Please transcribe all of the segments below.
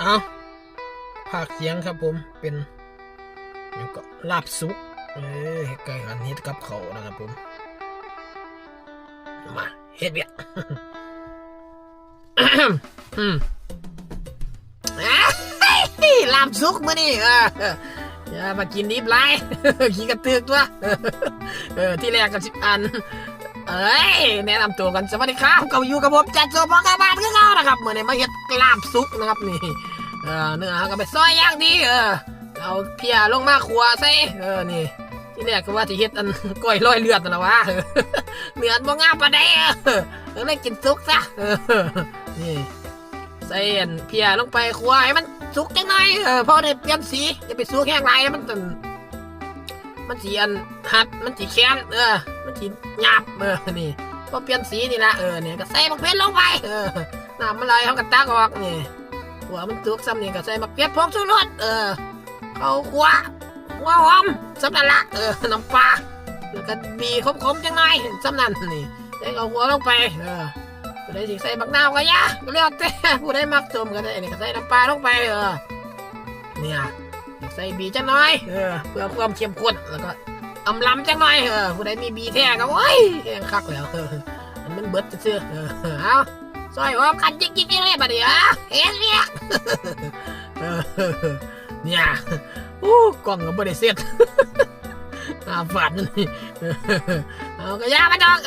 เอาภาคเสียงครับผมเป็นยังก็ลาบสุกเออเฮ็ดไก่หันเฮ็ดกับเขานะครับผม มาเฮ็ดเบียอืมลาบสุกมื้อนี้เอออย่ามากินดิบไรขี้กระตือกตัวเออที่แรกก็สิบอัน เอ้ยแนะนำตัวกันสวัสดีครับกับอยู่กับผมจัดโซบอกาบานคือเก่านะครับเมื่อนี้มาเฮ็ดกลาบสุกนะครับนี่เออเนื้อก็ไปซอยอย่างดีเออเอาเพียลงมาขัวใส่เออนี่ที่แรกก็ว่าที่เฮ็ดอันก้อยลอยเลือดนั่นและวะเออเนื้อบ่งามปานใดเออเออเลยกินสุกซะนี่ใส่อันเพียลงไปขัวให้มันสุกจังหน่อยเออพอได้เปลี่ยนสีอย่าไปสุกแห้งไรมันต้องมันสีอันหัดมันสีแค้นเออ มันสีหยาบเออนี่พอเปลี่ยนสีนี่ละเออเนี่ยก็ใส่มักเพชรลงไปเออน้ำมันไหลเขาก็ตักออกนี่หัวมันตุกซ้ำนี่ก็ใส่มักเพชรพงชูรสเออเขาขัวหัวหอมสำนันละเออน้ำปลาแล้วก็บีขมๆจังหน่อยสำนันนี่ใส่เอาหัวลงไปเออผู้ใดสิใส่บักนาวก็ยาก็เรียกแต่ผู้ใดมักจมก็ได้นี่ก็ใส่น้ำปลาลงไปเออเนี่ยใส่บีจังหน่อยเออเพื่อความเข้มข้นแล้วก็ อำลำจังหน่อยเออผู้ใดมีบีแท้ก็โอ้ยแห้งคักแล้วเออมันเบิดซื่อเอาซอยออมกันจริงๆเลยบัดนี้อะเห็นเรียกเออเนี่ยโอ้กล้องก็บ่ได้เสร็จอาฝาดนั่นนี่เออเอาก็ยามาดอก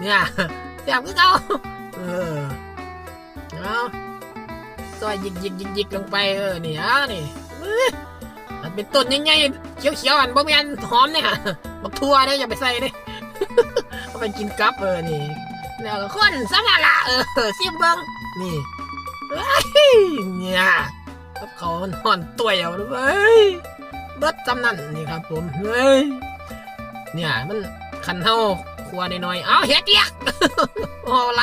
เนี่ยเสียบคือเก่าเออเอาซอยยิกยิกยิกยิกลงไปเออนี่เอานี่ เป็นต้นใหญ่ๆเขียวๆอันบ่แม่นหอมเนี่ยบักทั่วเนี่ยอย่าไปใส่เด้เอาไปกินกับเออนี่แล้วก็คนสำนักละเออซิมเบิ้งนี่เฮ้ยเนี่ยกับเขาหอนตัวเดียวเลยเว้ยเบิดจำนั่นนี่ครับผมเฮ้ยเนี่ยมันคันเท่าครัวน้อยๆเอาเฮ็ดเดียกโอ้ไร